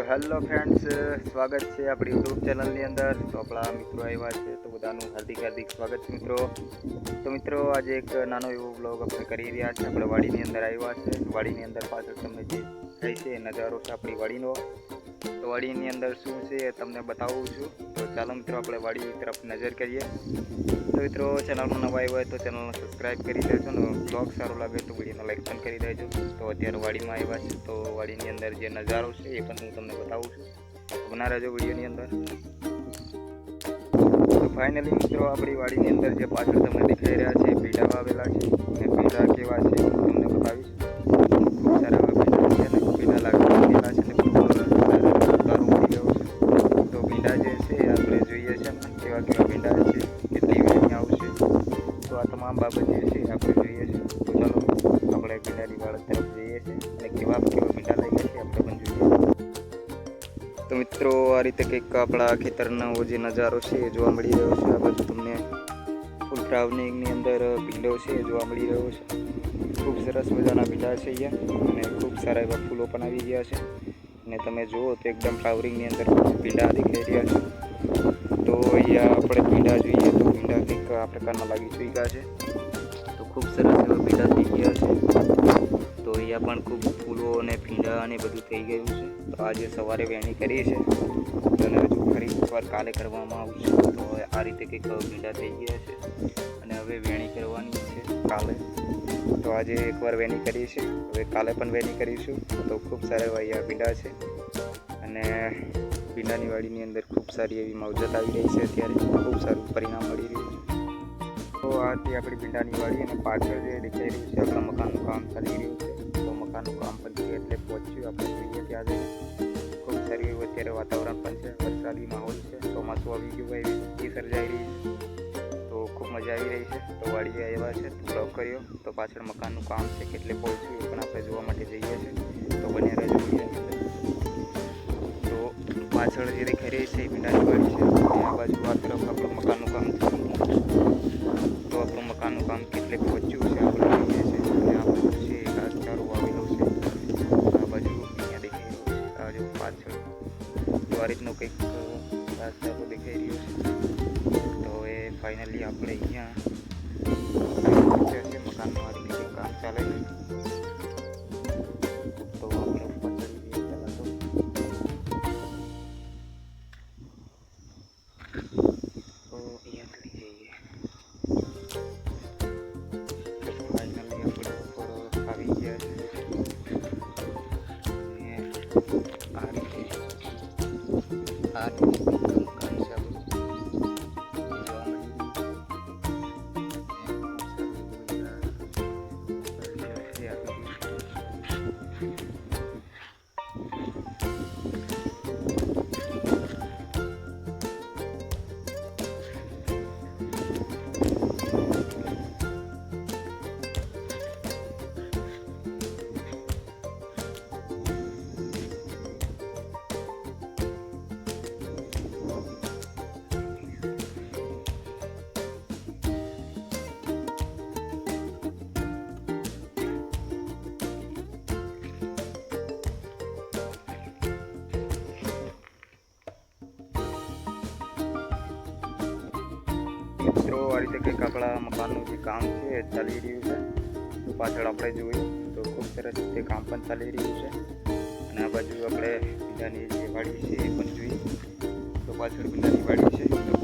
તો hello friends સ્વાગત છે આપણી યુટ્યુબ ચેનલની અંદર. તો આપણા મિત્રો આવ્યા છે તો બધાનું હાર્દિક હાર્દિક સ્વાગત છે મિત્રો. તો મિત્રો, આજે એક નાનો એવો બ્લોગ આપણે કરી રહ્યા છે આપણે વાડીની અંદર આવ્યા છે. વાડીની અંદર પાછળ તમને જે થઈ છે નજારો છે આપણી વાડીનો. તો વાડીની અંદર શું છે એ તમને બતાવું છું. તો ચાલો મિત્રો, આપણે વાડી તરફ નજર કરીએ. તો મિત્રો, ચેનલમાં નવા આવ્યા હોય તો ચેનલને સબસ્ક્રાઈબ કરી દેજો ને બ્લોગ સારો લાગે તો વિડીયોને લાઈક પણ કરી દેજો. તો અત્યારે વાડીમાં આવ્યા છે તો વાડીની અંદર જે નજારો છે એ પણ હું તમને બતાવું છું. બના રહેજો વિડીયોની અંદર. ફાઇનલી મિત્રો, આપણી વાડીની અંદર જે પાછળ તમને દેખાઈ રહ્યા છે, પીડા વાવેલા છે. અને પીડા કેવા છે, આપણે જોઈએ છે કેવા કેવા ભીંડા છે, કેટલી વેણી આવશે. તો આ તમામ બાબત જે છે, આપણે જોઈએ છે. તો ચાલો, આપણે ભીંડાની વાડ તરફ જઈએ છીએ અને કેવા કેવા ભીંડા લાગ્યા છે, આપણે પણ જોઈએ. તો મિત્રો, આ રીતે કંઈક આપણા ખેતરનો જે નજારો છે, એ જોવા મળી રહ્યો છે. આ બધું તમને ફૂલ ટ્રાવેલિંગની અંદર ભીંડો છે, એ જોવા મળી રહ્યો છે. ખૂબ સરસ મજાના ભીંડા છે અહીંયા અને ખૂબ સારા એવા ફૂલો પણ આવી ગયા છે. અને તમે જુઓ તો એકદમ ફ્લાવરિંગની અંદર ભીંડા દેખાઈ રહ્યા છે. તો અહીંયા આપણે ભીંડા જોઈએ તો પીંડા કંઈક આ પ્રકારના લાગી ચૂક્યા છે. તો ખૂબ સરસ એવા ભીંડા થઈ ગયા છે. તો અહીંયા પણ ખૂબ ફૂલો અને ભીંડા અને બધું થઈ ગયું છે. તો આજે સવારે વેણી કરી છે અને હજુ ફરી એકવાર કાલે કરવામાં આવશે. તો આ રીતે કંઈક ભીંડા થઈ ગયા છે. અને હવે વેણી કરવાની છે કાલે. તો આજે એકવાર વેની કરી છે હવે કાલે પણ વેની કરીશું. તો ખૂબ સારા એવા અહીંયા ભીંડા છે. અને ભીંડાની વાડીની અંદર ખૂબ સારી એવી માવજત આવી રહી છે અત્યારે. ખૂબ સારું પરિણામ મળી રહ્યું છે. તો આ હતી આપણી ભીંડાની વાડી અને પાછળ જે દેખાઈ રહ્યું છે, આપણા મકાનનું કામ ચાલી રહ્યું છે. તો મકાનનું કામ પણ છે એટલે પહોંચ્યું. આપણે જોઈએ ત્યાં ખૂબ સારું એવું અત્યારે વાતાવરણ પણ છે. વરસાદી માહોલ છે. ચોમાસું આવી ગયું હોય એ સર્જાઈ રહી છે. ખૂબ મજા આવી રહી છે. તો વાડીએ આવ્યા છે, તો બ્લોગ કર્યો. તો પાછળ મકાનનું કામ છે, કેટલે પહોંચ્યું પણ આપણે જોવા માટે જઈએ છીએ. તો બને રહેજો તો પાછળ જે દેખાઈ રહી છે એ ભીંડાની વાડી છે. આ બાજુ આ તરફ આપણું મકાનનું કામ તો આપણું મકાનનું કામ કેટલે પહોંચ્યું છે, આપણે જોઈએ છે અને આ બાજુ છે ઘાસચારો વાવેલો છે. આ બાજુ અહીંયા દેખાઈ રહ્યો છે. આ બાજુ પાછળ. તો કંઈક ફાઇનલી આપણે અહીંયા પહોંચ્યા છે મકાનનું આ રીતે કંઈક કામ ચાલે છે તો આપણે ઉપર ચડી જઈએ પહેલાં તો તો અહીંયા ચડી જઈએ ફાઇનલી આપણે ઉપર આવી ગયા છે અને આ રીતે આ રીતે મિત્રો, આ રીતે કંઈક આપણા મકાનનું જે કામ છે, એ ચાલી રહ્યું છે. તો પાછળ આપણે જોઈએ તો ખૂબ સરસ રીતે કામ પણ ચાલી રહ્યું છે. અને આ બાજુ આપણે બીજાની જે વાડી છે, એ પણ જોઈ તો પાછળ બીજાની વાડી છે.